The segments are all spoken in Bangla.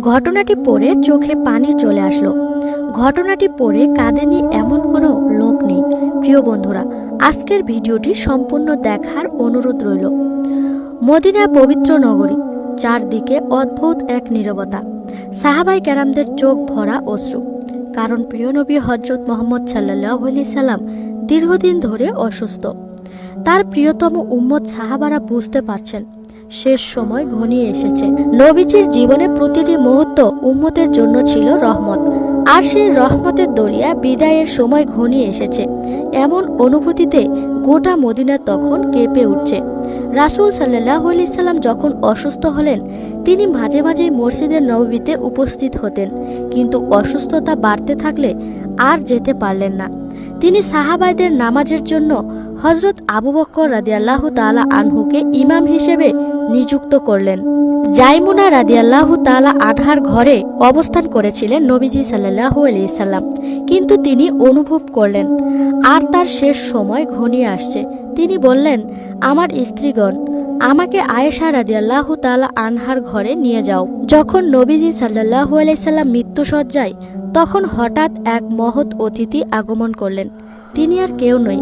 ঘটনাটি পড়ে চোখে পানি চলে আসলো। ঘটনাটি পড়ে কাঁদেনি এমন কোনো লোক নেই। প্রিয় বন্ধুরা, আজকের ভিডিওটি সম্পূর্ণ দেখার অনুরোধ রইল। মদিনা পবিত্র নগরী, চারদিকে অদ্ভুত এক নীরবতা। সাহাবাই ক্যারামদের চোখ ভরা অশ্রু। কারণ প্রিয় নবী হজরত মোহাম্মদ সাল্লাহ আলি সাল্লাম দীর্ঘদিন ধরে অসুস্থ। তার প্রিয়তম উম্মত সাহাবারা বুঝতে পারছেন শেষ সময় ঘনিয়ে এসেছে। নবীজির জীবনে প্রতিটি মুহূর্ত উম্মতের জন্য ছিল রহমত। আর সেই রহমতের দরিয়া বিদায়ের সময় ঘনিয়ে এসেছে। এমন অনুভূতিতে গোটা মদিনা তখন কেঁপে উঠছে। রাসূল সাল্লাহ আলি সাল্লাম যখন অসুস্থ হলেন, তিনি মাঝে মাঝেই মসজিদের নববীতে উপস্থিত হতেন। কিন্তু অসুস্থতা বাড়তে থাকলে আর যেতে পারলেন না। তিনি সাহাবাইদের নামাজের জন্য হজরত আবু বক্কর রাদিয়াল্লাহ তালা আনহুকে ইমাম হিসেবে নিযুক্ত করলেন। জাইমুনা রাদিয়াল্লাহ তালা আঠার ঘরে অবস্থান করেছিলেন নবীজি সাল্লাহ সাল্লাম। কিন্তু তিনি অনুভব করলেন, আর তার শেষ সময় ঘনিয়ে আসছে। তিনি বললেন, আমার স্ত্রীগণ, আমাকে আয়েশা রাদিয়াল্লাহ তালা আনহার ঘরে নিয়ে যাও। যখন নবীজি সাল্লাহ সাল্লাম মৃত্যুসজ্জায় তখন হঠাৎ এক মহৎ অতিথি আগমন করলেন। তিনি আর কেউ নই।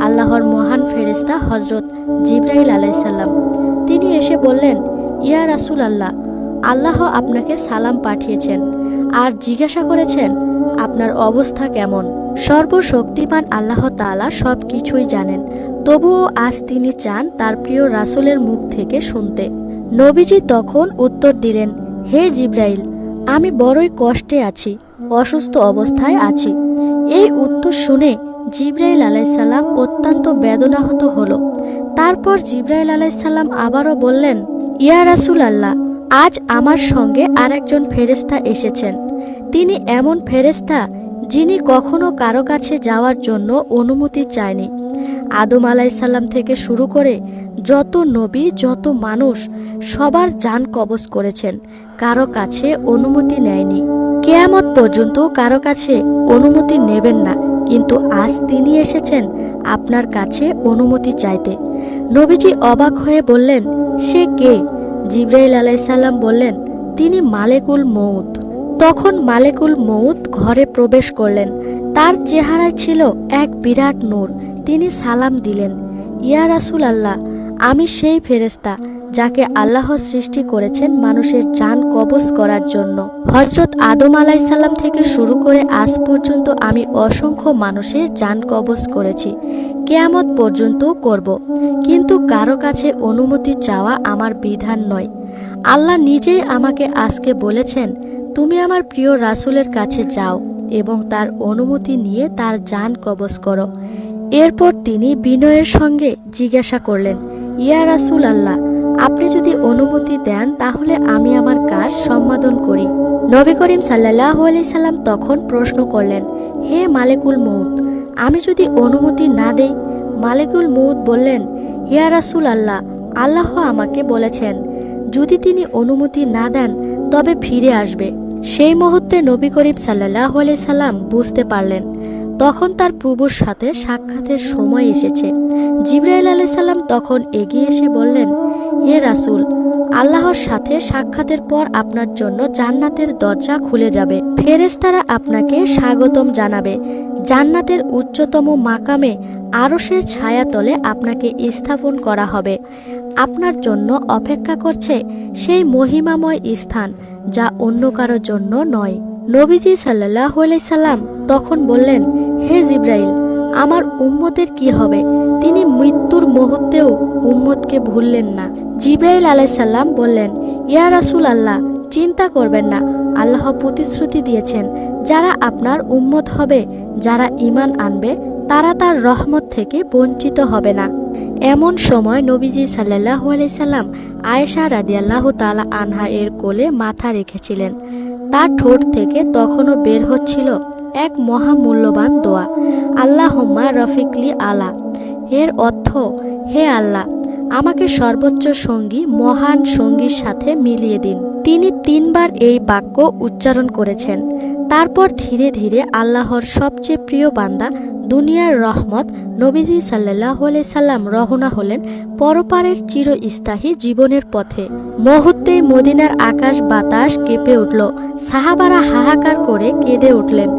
আল্লাহর মহান ফেরেস্তা হজরত জিব্রাইল আলাইসাল্লাম তিনি এসে বললেন, ইয়া রাসুল আল্লাহ আল্লাহ আপনাকে সালাম পাঠিয়েছেন আর জিজ্ঞাসা করেছেন, আপনার অবস্থা কেমন? সর্বশক্তিমান আল্লাহ তাআলা সব কিছুই জানেন, তবুও আজ তিনি চান তার প্রিয় রাসুলের মুখ থেকে শুনতে। নবীজি তখন উত্তর দিলেন, হে জিব্রাইল, আমি বড়ই কষ্টে আছি, অসুস্থ অবস্থায় আছি। এই উত্তর শুনে জিব্রাইল আলাইসাল্লাম অত্যন্ত বেদনাহত হলো। তারপর জিব্রাইল আলাইসাল্লাম আবারও বললেন, ইয়া রাসুল আল্লাহ আজ আমার সঙ্গে আরেকজন ফেরেস্তা এসেছেন। তিনি এমন ফেরেস্তা যিনি কখনো কারও কাছে যাওয়ার জন্য অনুমতি চায়নি। আদম আলাইসাল্লাম থেকে শুরু করে যত নবী, যত মানুষ সবার যান কবজ করেছেন, কারও কাছে অনুমতি নেয়নি। কেয়ামত পর্যন্ত কারও কাছে অনুমতি নেবেন না। কিন্তু আজ তিনি এসেছেন আপনার কাছে অনুমতি চাইতে। নবীজি অবাক হয়ে বললেন, সে কে? জিব্রাইল আলাইসাল্লাম বললেন, তিনি মালেকুল মৌত তখন মালেকুল মৌত ঘরে প্রবেশ করলেন। তার চেহারায় ছিল এক বিরাট নূর। তিনি সালাম দিলেন, ইয়া রাসুল আল্লাহ আমি সেই ফেরেস্তা যাকে আল্লাহ সৃষ্টি করেছেন মানুষের যান কবজ করার জন্য। হজরত আদম আলাইসাল্লাম থেকে শুরু করে আজ পর্যন্ত আমি অসংখ্য মানুষের যান কবজ করেছি। কেয়ামত পর্যন্ত করব। কিন্তু কারও কাছে অনুমতি চাওয়া আমার বিধান নয়। আল্লাহ নিজেই আমাকে আজকে বলেছেন, তুমি আমার প্রিয় রাসুলের কাছে যাও এবং তার অনুমতি নিয়ে তার যান কবজ করো। এরপর তিনি বিনয়ের সঙ্গে জিজ্ঞাসা করলেন, ইয়া রাসুল আল্লাহ আপনি যদি অনুমতি দেন, তাহলে আমি আমার কাজ সম্পাদন করি। নবী করিম সাল্লাহ আলি সাল্লাম তখন প্রশ্ন করলেন, হে মালেকুল মৌত আমি যদি অনুমতি না দেই? মালেকুল মৌত বললেন, ইয়া রাসুল আল্লাহ আল্লাহ আমাকে বলেছেন, যদি তিনি অনুমতি না দেন, তবে ফিরে আসবে। সেই মুহূর্তে নবী করিম সাল্লাহ আলি সাল্লাম বুঝতে পারলেন, তখন তার প্রভুর সাথে সাক্ষাতের সময় এসেছে। জিব্রাইল আলাই সাল্লাম তখন এগিয়ে এসে বললেন হে রাসুল, আল্লাহর সাথে সাক্ষাতের পর আপনার জন্য জান্নাতের দরজা খুলে যাবে। ফেরেস্তারা আপনাকে স্বাগতম জানাবে। জান্নাতের উচ্চতম মাকামে আরশের ছায়াতলে আপনাকে স্থাপন করা হবে। আপনার জন্য অপেক্ষা করছে সেই মহিমাময় স্থান, যা অন্য কারোর জন্য নয়। নবীজি সাল্লাহ সাল্লাম তখন বললেন, হে জিব্রাইল আমার উম্মতের কি হবে? তিনি মৃত্যুর মুহূর্তেও উম্মতকে ভুললেন না। জিব্রাইল আলাইসাল্লাম বললেন, ইয়া রাসুল আল্লাহ চিন্তা করবেন না। আল্লাহ প্রতিশ্রুতি দিয়েছেন, যারা আপনার উম্মত হবে, যারা ইমান আনবে, তারা তার রহমত থেকে বঞ্চিত হবে না। এমন সময় নবীজি সাল্লাহ সাল্লাম আয়েশা রাদিয়াল্লাহ তালা আনহা এর কোলে মাথা রেখেছিলেন। তার ঠোঁট থেকে তখনও বের হচ্ছিল এক মহা মূল্যবান দোয়া। আল্লাহম্মা রফিকলি আলা। এর অর্থ, হে আল্লাহ, আমাকে সর্বোচ্চ সঙ্গী, মহান সঙ্গীর সাথে মিলিয়ে দিন। তিনি তিনবার এই বাক্য উচ্চারণ করেছেন। তারপর ধীরে ধীরে আল্লাহর সবচেয়ে প্রিয় বান্দা দুনিয়ার রহমত নবীজি সাল্লাহ সাল্লাম রহনা হলেন পরপারের চিরস্থায়ী জীবনের পথে। মুহূর্তেই মদিনার আকাশ বাতাস কেঁপে উঠল। সাহাবারা হাহাকার করে কেঁদে উঠলেন।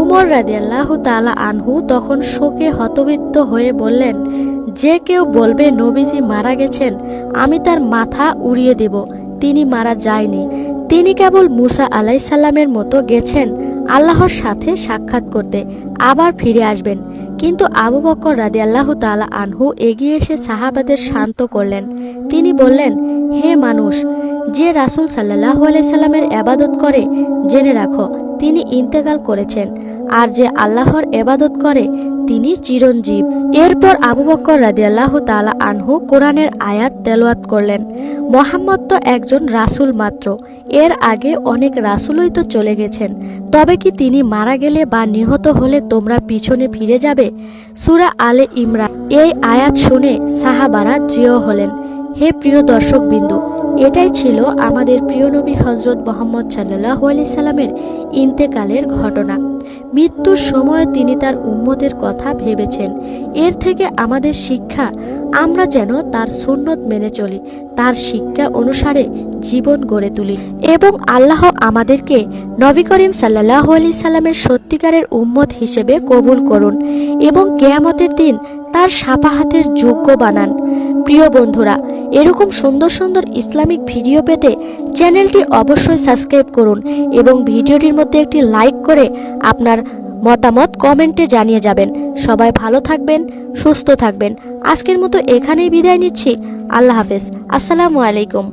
উমর রাদিয়াল্লাহ তালা আনহু তখন শোকে হতবিত্ত হয়ে বললেন, যে কেউ বলবে নবীজি মারা গেছেন, আমি তার মাথা উড়িয়ে দেব। তিনি মারা যায়নি। তিনি কেবল মুসা আলাইসাল্লামের মতো গেছেন আল্লাহর সাথে সাক্ষাৎ করতে, আবার ফিরে আসবেন। কিন্তু আবু বকর রাদি আল্লাহ তালা আনহু এগিয়ে এসে সাহাবাদের শান্ত করলেন। তিনি বললেন, হে মানুষ, যে রাসুল সাল্লাহ সাল্লামের আবাদত করে, জেনে রাখো, তিনি ইন্তেকাল করেছেন। আর যে আল্লাহর এবাদত করে, তিনি চিরঞ্জীব। এরপর আবু বক্কর রাদিয়াল্লাহ তালা আনহু কোরআনের আয়াত তেলোয়াত করলেন। মোহাম্মদ তো একজন রাসুল মাত্র। এর আগে অনেক রাসুলই তো চলে গেছেন। তবে কি তিনি মারা গেলে বা নিহত হলে তোমরা পিছনে ফিরে যাবে? সুরা আলে ইমরান। এই আয়াত শুনে সাহাবারা জিও হলেন। হে প্রিয় দর্শক বিন্দু এটাই ছিল আমাদের প্রিয় নবী হজরত মোহাম্মদ সাল্লাহ আলি সাল্লামের ইন্তেকালের ঘটনা। মৃত্যুর সময় তিনি তার উম্মতের কথা ভেবেছেন। এর থেকে আমাদের শিক্ষা, আমরা যেন তার সুন্নত মেনে চলি, তার শিক্ষা অনুসারে জীবন গড়ে তুলি। এবং আল্লাহ আমাদেরকে নবী করিম সাল্লাহ আলি সাল্লামের সত্যিকারের উম্মত হিসেবে কবুল করুন এবং কেয়ামতের দিন তার সাপাহাতের যোগ্য বানান। প্রিয় বন্ধুরা এরকম সুন্দর সুন্দর ইসলামিক ভিডিও পেতে চ্যানেলটি অবশ্যই সাবস্ক্রাইব করুন এবং ভিডিওটির মধ্যে একটি লাইক করে আপনার মতামত কমেন্টে জানিয়ে যাবেন। সবাই ভালো থাকবেন, সুস্থ থাকবেন। আজকের মতো এখানেই বিদায় নিচ্ছি। আল্লাহ হাফেজ। আসসালামু আলাইকুম।